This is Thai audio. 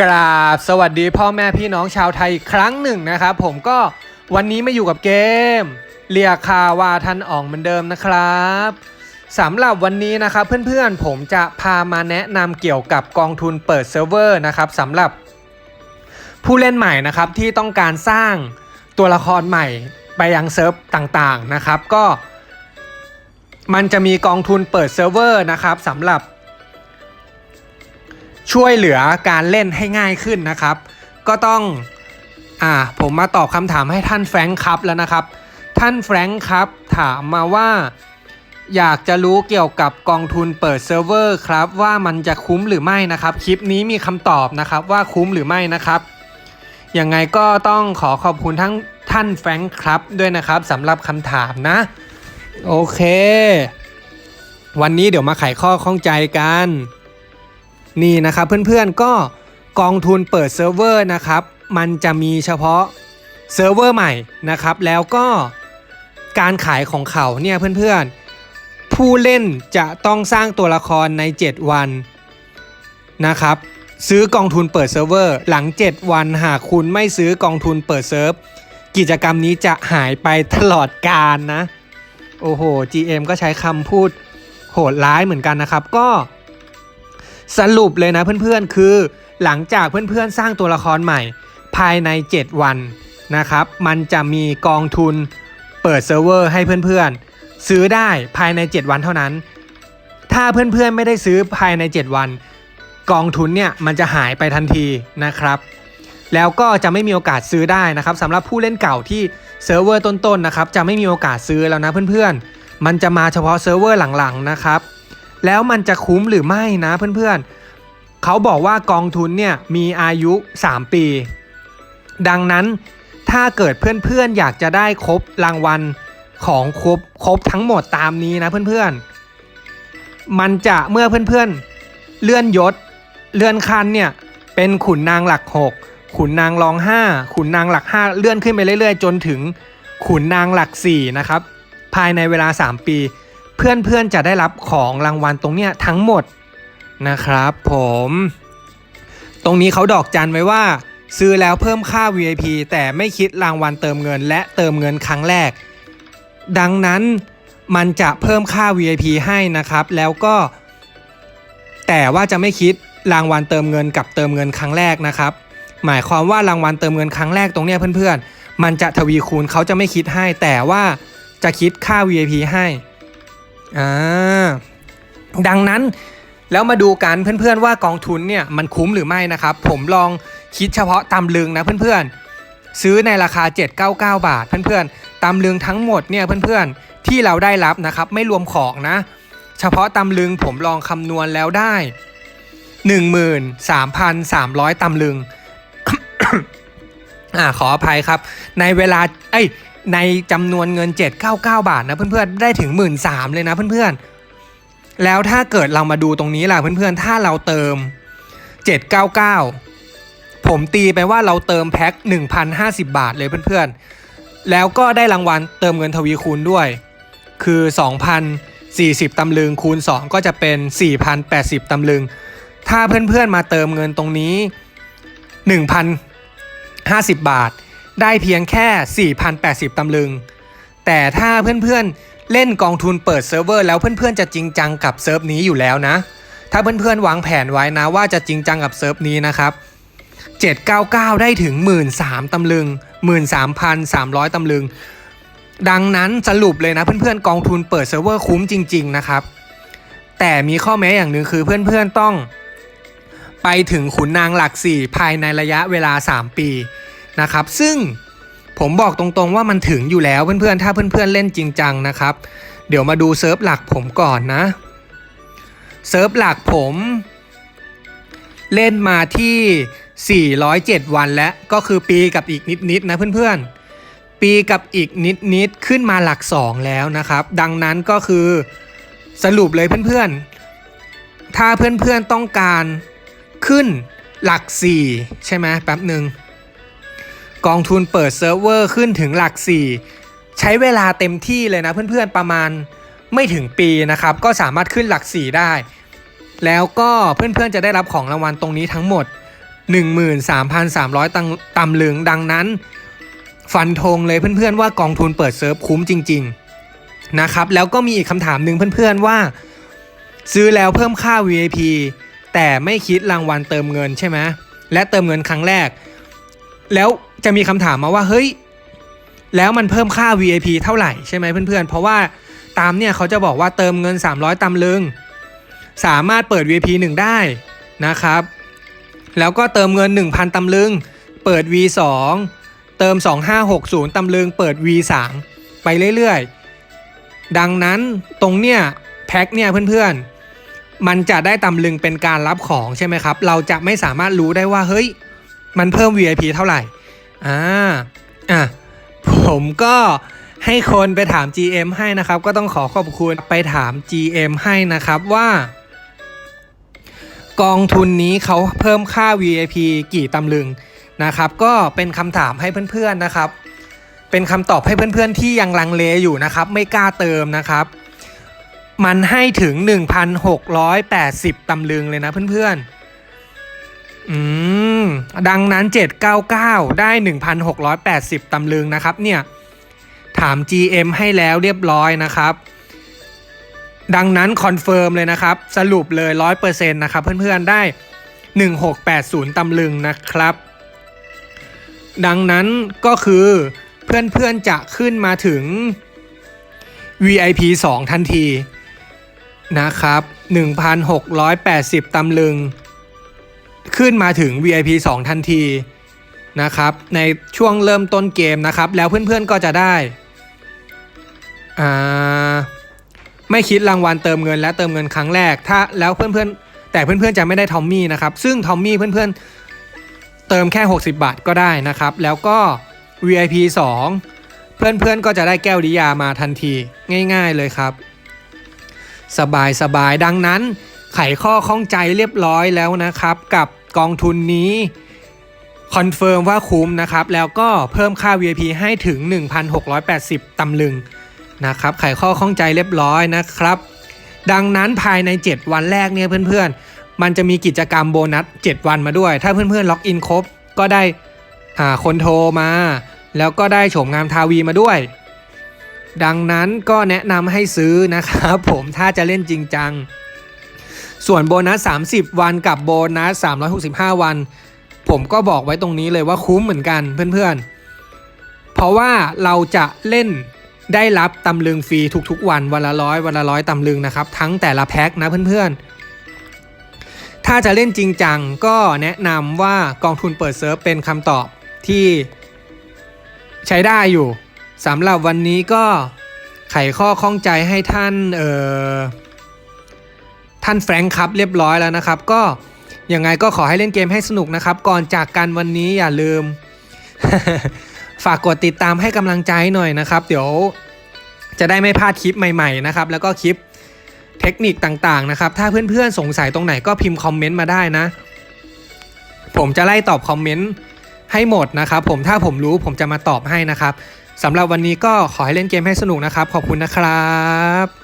กราบสวัสดีพ่อแม่พี่น้องชาวไทยอีกครั้งหนึ่งนะครับ ผมก็วันนี้มาอยู่กับเกมเรียคาวาทันอ่องเหมือนเดิมนะครับสำหรับวันนี้นะครับเพื่อนๆผมจะพามาแนะนำเกี่ยวกับกองทุนเปิดเซิร์ฟเวอร์นะครับสำหรับผู้เล่นใหม่นะครับที่ต้องการสร้างตัวละครใหม่ไปยังเซิร์ฟต่างๆนะครับก็ มันจะมีกองทุนเปิดเซิร์ฟเวอร์นะครับสำหรับ ช่วยเหลือการเล่นให้ง่ายขึ้นนะครับ ก็ต้องอ่าผมมาตอบคำถามให้ท่านแฟรงค์ครับแล้วนะครับ ท่านแฟรงค์ครับถามมาว่าอยากจะรู้เกี่ยวกับกองทุนเปิดเซิร์ฟเวอร์ครับว่ามันจะคุ้มหรือไม่นะครับ คลิปนี้มีคำตอบนะครับว่าคุ้มหรือไม่นะครับยังไงก็ต้องขอขอบคุณทั้งท่านแฟรงค์ครับด้วยนะครับสำหรับคำถามนะ โอเค วันนี้เดี๋ยวมาไขข้อข้องใจกัน นี่นะครับเพื่อนๆก็กองทุนเปิดเซิร์ฟเวอร์นะครับมันจะมีเฉพาะเซิร์ฟเวอร์ใหม่นะครับแล้วก็การขายของเขาเนี่ยเพื่อนๆ ผู้เล่นจะต้องสร้างตัวละครใน 7 วันนะครับซื้อกองทุนเปิดเซิร์ฟเวอร์หลัง 7 วันหากคุณไม่ซื้อกองทุนเปิดเซิร์ฟกิจกรรมนี้จะหายไปตลอดกาลนะ โอ้โห GM ก็ใช้คำพูดโหดร้ายเหมือนกันนะครับ ก็ สรุปเลยนะเพื่อนๆ คือหลังจากเพื่อนๆ สร้างตัวละครใหม่ ภายใน 7 วันนะครับ มันจะมีกองทุนเปิดเซิร์ฟเวอร์ให้เพื่อนๆ ซื้อได้ภายใน 7 วันเท่านั้น ถ้าเพื่อนๆ ไม่ได้ซื้อภายใน 7 วัน กองทุนเนี่ยมันจะหายไปทันทีนะครับ แล้วก็จะไม่มีโอกาสซื้อได้นะครับสำหรับผู้เล่นเก่าที่เซิร์ฟเวอร์ต้นๆนะครับจะไม่มีโอกาสซื้อแล้วนะเพื่อนๆ มันจะมาเฉพาะเซิร์ฟเวอร์หลังๆนะครับ แล้วมันจะคุ้มหรือไม่นะเพื่อนๆเขาบอกว่ากองทุนเนี่ยมีอายุ 3 ปี ดังนั้นถ้าเกิดเพื่อนๆอยากจะได้ครบรางวัลของครบครบทั้งหมดตามนี้นะเพื่อนๆ มันจะเมื่อเพื่อนๆ เลื่อนยศ เลื่อนขั้นเนี่ยเป็นขุนนางหลัก 6 ขุนนางรอง 5 ขุนนางหลัก 5 เลื่อนขึ้นไปเรื่อยๆ จนถึงขุนนางหลัก4นะครับภายในเวลา 3 ปี เพื่อนๆจะได้รับของรางวัลตรงเนี้ยทั้งหมดนะครับผม ตรงนี้เขาดอกจันไว้ว่า ซื้อแล้วเพิ่มค่า VIP แต่ไม่คิดรางวัลเติมเงิน และเติมเงินครั้งแรก ดังนั้นมันจะเพิ่มค่า VIP ให้นะครับ แล้วก็ แต่ว่าจะไม่คิดรางวัลเติมเงินกับเติมเงินครั้งแรกนะครับ หมายความว่ารางวัลเติมเงินครั้งแรกตรงเนี้ยเพื่อนๆ มันจะทวีคูณเขาจะไม่คิดให้ แต่ว่าจะคิดค่า VIP ให้ อ่าดังนั้นแล้วมาดูกันเพื่อนๆว่ากองทุนเนี่ยมันคุ้มหรือไม่นะครับ ผมลองคิดเฉพาะตำลึงนะเพื่อนๆ ซื้อในราคา 799 บาท เพื่อนๆตำลึงทั้งหมดเนี่ยเพื่อนๆที่เราได้รับนะครับ ไม่รวมของนะ เฉพาะตำลึงผมลองคำนวณแล้วได้ 13,300ตำลึงอ่าขออภัยครับ ในเวลาเอ้ย ในจำนวนเงิน 799 บาทนะเพื่อนๆ ได้ถึง 1 3ื่นเลยนะเพื่อนๆ แล้วถ้าเกิดเรามาดูตรงนี้ล่ะเพื่อนๆ ถ้าเราเติม 799 ผมตีไปว่าเราเติมแพ็ค1,050 บาทเลยเพื่อนๆ แล้วก็ได้รางวัลเติมเงินทวีคูณด้วย คือ 2,040 ตำลึงคูณ 2 ก็จะเป็น 4,080 ตำลึง ถ้าเพื่อนๆ มาเติมเงินตรงนี้ 1,050 บาท ได้เพียงแค่ 4,080 ตำลึง แต่ถ้าเพื่อนๆเล่นกองทุนเปิดเซิร์ฟเวอร์แล้วเพื่อนๆจะจริงจังกับเซิร์ฟนี้อยู่แล้วนะ ถ้าเพื่อนๆวางแผนไว้นะว่าจะจริงจังกับเซิร์ฟนี้นะครับ 799 ได้ถึง 13,000ตำลึง 13,300 ตำลึง ดังนั้นสรุปเลยนะเพื่อนๆกองทุนเปิดเซิร์ฟเวอร์คุ้มจริง ๆ นะครับ แต่มีข้อแม้อย่างหนึ่งคือเพื่อนๆต้องไปถึงขุนนางหลัก 4 ภายในระยะเวลา 3 ปี นะครับ ซึ่งผมบอกตรงๆว่ามันถึงอยู่แล้วเพื่อนๆ ถ้าเพื่อนๆเล่นจริงจังนะครับ เดี๋ยวมาดูเซิร์ฟหลักผมก่อนนะเซิร์ฟหลักผม เล่นมาที่ 407 วันแล้วก็คือปีกับอีกนิดๆนะเพื่อนๆ ปีกับอีกนิดๆขึ้นมาหลัก 2 แล้วนะครับ ดังนั้นก็คือสรุปเลยเพื่อนๆ ถ้าเพื่อนๆต้องการขึ้นหลัก 4 ใช่ไหมแป๊บหนึ่ง กองทุนเปิดเซิร์ฟเวอร์ขึ้นถึงหลัก 4 ใช้เวลาเต็มที่เลยนะเพื่อนๆประมาณไม่ถึงปีนะครับ ก็สามารถขึ้นหลัก 4 ได้ แล้วก็เพื่อนๆจะได้รับของรางวัลตรงนี้ทั้งหมด 13,300 ตังตำลึงดังนั้น ฟันธงเลยเพื่อนๆว่ากองทุนเปิดเซิร์ฟคุ้มจริง ๆนะครับ แล้วก็มีอีกคำถามหนึ่งเพื่อนๆว่า ซื้อแล้วเพิ่มค่า VIP แต่ไม่คิดรางวัลเติมเงินใช่ไหมและเติมเงินครั้งแรก แล้วจะมีคำถามมาว่าเฮ้ย แล้วมันเพิ่มค่า VIP เท่าไหร่ใช่ไหมเพื่อนๆ เพราะว่าตามเนี่ยเขาจะบอกว่าเติมเงิน 300ตำลึง สามารถเปิด VIP 1 ได้นะครับ แล้วก็เติมเงิน 1,000ตำลึง เปิด V2 เติม 2560ตำลึง เปิด V3 ไปเรื่อยๆ ดังนั้นตรงเนี่ยแพ็คเนี่ยเพื่อนๆ มันจะได้ตำลึงเป็นการรับของใช่ไหมครับ เราจะไม่สามารถรู้ได้ว่าเฮ้ย มันเพิ่ม VIP เท่าไหร่ อ่า อะ ผมก็ให้คนไปถาม GM ให้นะครับ ก็ต้องขอขอบคุณไปถาม GM ให้นะครับว่า กองทุนนี้เขาเพิ่มค่า VIP กี่ตำลึงนะครับ ก็เป็นคำถามให้เพื่อนๆนะครับ เป็นคำตอบให้เพื่อนๆที่ยังลังเลอยู่นะครับ ไม่กล้าเติมนะครับ มันให้ถึง 1,680ตำลึงเลยนะเพื่อนๆ อืม ดังนั้น 799 ได้ 1,680 ตำลึงนะครับ เนี่ย ถาม GM ให้แล้วเรียบร้อยนะครับ ดังนั้นคอนเฟิร์มเลยนะครับ สรุปเลย 100%นะครับเพื่อนๆได้ 1680 ตำลึงนะครับ ดังนั้นก็คือเพื่อนๆจะขึ้นมาถึง VIP 2 ทันทีนะครับ 1,680 ตำลึง ขึ้นมาถึง VIP 2 ทันทีนะครับในช่วงเริ่มต้นเกมนะครับ แล้วเพื่อนๆก็จะได้ไม่คิดรางวัลเติมเงินและเติมเงินครั้งแรก ถ้าแล้วเพื่อนๆ แต่เพื่อนๆจะไม่ได้ทอมมี่นะครับ ซึ่งทอมมี่เพื่อนๆ เติมแค่ 60 บาทก็ได้นะครับ แล้วก็ VIP 2 เพื่อนๆ ก็จะได้แก้วดิยามาทันทีง่ายๆเลยครับ สบายสบายดังนั้น ไขข้อข้องใจเรียบร้อยแล้วนะครับ กับกองทุนนี้คอนเฟิร์มว่าคุ้มนะครับ แล้วก็เพิ่มค่า VIP ให้ถึง 1,680 ตำลึงนะครับไขข้อข้องใจเรียบร้อยนะครับ ดังนั้นภายใน 7 วันแรกเนี่ยเพื่อนๆ มันจะมีกิจกรรมโบนัส 7 วันมาด้วย ถ้าเพื่อนๆล็อกอินครบ ก็ได้อ่าคนโทรมา แล้วก็ได้โฉมงามทาวีมาด้วย ดังนั้นก็แนะนำให้ซื้อนะครับผมถ้าจะเล่นจริงจัง ส่วนโบนัส 30 วันกับโบนัส 365 วัน ผมก็บอกไว้ตรงนี้เลยว่าคุ้มเหมือนกันเพื่อนๆ เพราะว่าเราจะเล่นได้รับตำลึงฟรีทุกๆ วันวันละร้อยวันละร้อยตำลึงนะครับ ทั้งแต่ละแพ็คนะเพื่อนๆ ถ้าจะเล่นจริงจังก็แนะนำว่ากองทุนเปิดเซิร์ฟเป็นคำตอบที่ใช้ได้อยู่สำหรับวันนี้ก็ไขข้อข้องใจให้ท่านเอ่อ ท่านแฟรงค์ครับเรียบร้อยแล้วนะครับ ก็ยังไงก็ขอให้เล่นเกมให้สนุกนะครับ ก่อนจากกันวันนี้อย่าลืม ฝากกดติดตามให้กำลังใจหน่อยนะครับ เดี๋ยวจะได้ไม่พลาดคลิปใหม่ๆนะครับ แล้วก็คลิปเทคนิคต่างๆนะครับ ถ้าเพื่อนๆสงสัยตรงไหนก็พิมพ์คอมเมนต์มาได้นะ ผมจะไล่ตอบคอมเมนต์ให้หมดนะครับ ผมถ้าผมรู้ผมจะมาตอบให้นะครับสำหรับวันนี้ก็ขอให้เล่นเกมให้สนุกนะครับ ขอบคุณนะครับ